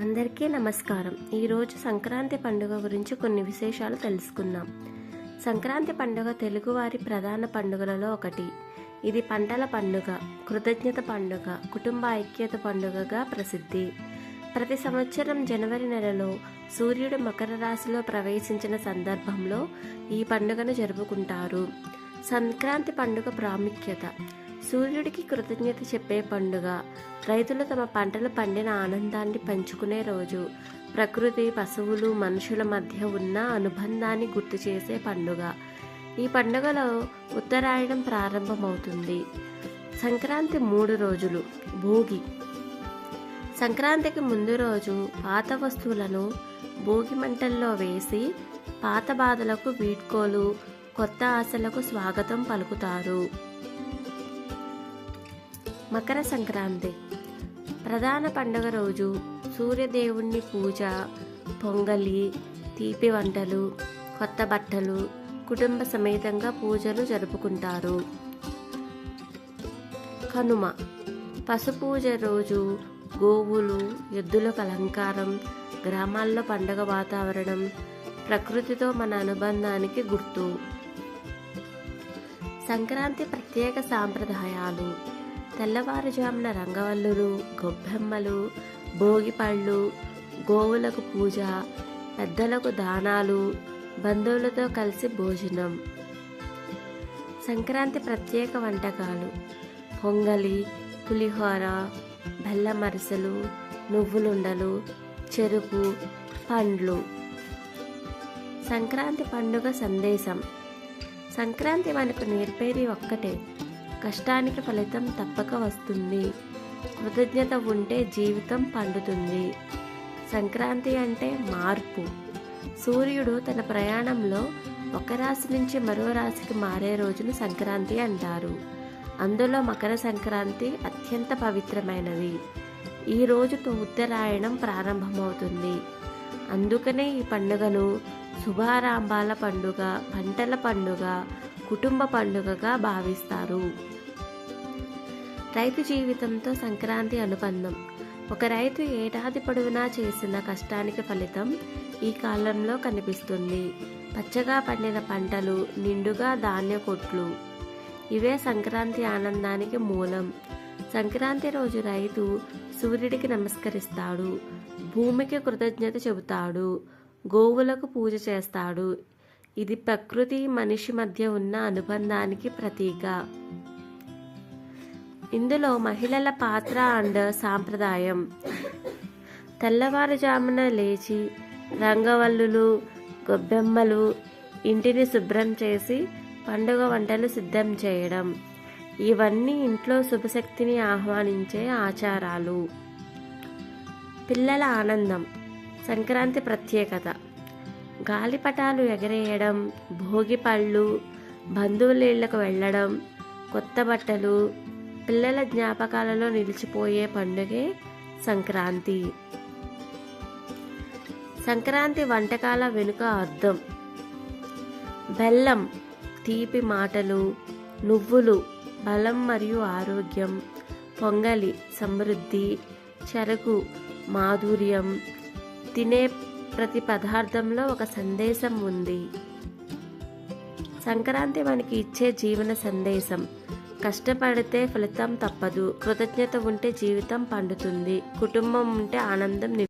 అందరికీ నమస్కారం. ఈరోజు సంక్రాంతి పండుగ గురించి కొన్ని విశేషాలు తెలుసుకుందాం. సంక్రాంతి పండుగ తెలుగువారి ప్రధాన పండుగలలో ఒకటి. ఇది పంటల పండుగ కృతజ్ఞత పండుగ కుటుంబ ఐక్యత పండుగగా ప్రసిద్ధి. ప్రతి సంవత్సరం జనవరి నెలలో సూర్యుడు మకర రాశిలో ప్రవేశించిన సందర్భంలో ఈ పండుగను జరుపుకుంటారు. సంక్రాంతి పండుగ ప్రాముఖ్యత. సూర్యుడికి కృతజ్ఞత చెప్పే పండుగ. రైతులు తమ పంటలు పండిన ఆనందాన్ని పంచుకునే రోజు. ప్రకృతి పశువులు మనుషుల మధ్య ఉన్న అనుబంధాన్ని గుర్తు చేసే పండుగ. ఈ పండుగలో ఉత్తరాయణం ప్రారంభమవుతుంది. సంక్రాంతి మూడు రోజులు. భోగి. సంక్రాంతికి ముందు రోజు పాత వస్తువులను భోగి మంటల్లో వేసి పాత బాధలకు వీడ్కోలు కొత్త ఆశలకు స్వాగతం పలుకుతారు. మకర సంక్రాంతి. ప్రధాన పండుగ రోజు సూర్యదేవుణ్ణి పూజ పొంగలి తీపి వంటలు కొత్త బట్టలు కుటుంబ సమేతంగా పూజలు జరుపుకుంటారు. కనుమ. పశుపూజ రోజు గోవులు ఎద్దులకు అలంకారం గ్రామాల్లో పండగ వాతావరణం ప్రకృతితో మన అనుబంధానికి గుర్తు. సంక్రాంతి ప్రత్యేక సాంప్రదాయాలు. తెల్లవారుజామున రంగవల్లులు గొబ్బెమ్మలు భోగిపళ్ళు గోవులకు పూజ పెద్దలకు దానాలు బంధువులతో కలిసి భోజనం. సంక్రాంతి ప్రత్యేక వంటకాలు. పొంగలి పులిహోర బెల్లమరసలు నువ్వులుండలు చెరుకు పండ్లు. సంక్రాంతి పండుగ సందేశం. సంక్రాంతి మనకు నేర్పేది ఒక్కటే. కష్టానికి ఫలితం తప్పక వస్తుంది. కృతజ్ఞత ఉంటే జీవితం పండుతుంది. సంక్రాంతి అంటే మార్పు. సూర్యుడు తన ప్రయాణంలో ఒక రాశి నుంచి మరో రాశికి మారే రోజును సంక్రాంతి అంటారు. అందులో మకర సంక్రాంతి అత్యంత పవిత్రమైనది. ఈ రోజుతో ఉత్తరాయణం ప్రారంభమవుతుంది. అందుకనే ఈ పండుగను శుభారంభాల పండుగ పంటల పండుగ కుటుంబ పండుగగా భావిస్తారు. రైతు జీవితంతో సంక్రాంతి అనుబంధం. ఒక రైతు ఏడాది పొడవునా చేసిన కష్టానికి ఫలితం ఈ కాలంలో కనిపిస్తుంది. పచ్చగా పండిన పంటలు నిండుగా ధాన్య కొట్లు. ఇవే సంక్రాంతి ఆనందానికి మూలం. సంక్రాంతి రోజు రైతు సూర్యుడికి నమస్కరిస్తాడు. భూమికి కృతజ్ఞత చెబుతాడు. గోవులకు పూజ చేస్తాడు. ఇది ప్రకృతి మనిషి మధ్య ఉన్న అనుబంధానికి ప్రతీక. ఇందులో మహిళల పాత్ర అండ్ సాంప్రదాయం. తెల్లవారుజామున లేచి రంగవల్లులు గొబ్బెమ్మలు ఇంటిని శుభ్రం చేసి పండుగ వంటలు సిద్ధం చేయడం. ఇవన్నీ ఇంట్లో శుభశక్తిని ఆహ్వానించే ఆచారాలు. పిల్లల ఆనందం సంక్రాంతి ప్రత్యేకత. గాలిపటాలు ఎగరేయడం భోగి పళ్ళు బంధువుల ఇళ్ళకు వెళ్ళడం కొత్త బట్టలు పిల్లల జ్ఞాపకాలలో నిలిచిపోయే పండుగే సంక్రాంతి. సంక్రాంతి వంటకాల వెనుక అర్థం. బెల్లం తీపి మాటలు నువ్వులు బలం మరియు ఆరోగ్యం పొంగలి సమృద్ధి చెరకు మాధుర్యం తినే ప్రతి పదార్థంలో ఒక సందేశం ఉంది. సంక్రాంతి మనకి ఇచ్చే జీవన సందేశం. కష్టపడితే ఫలితం తప్పదు. కృతజ్ఞత ఉంటే జీవితం పండుతుంది. కుటుంబం ఉంటే ఆనందం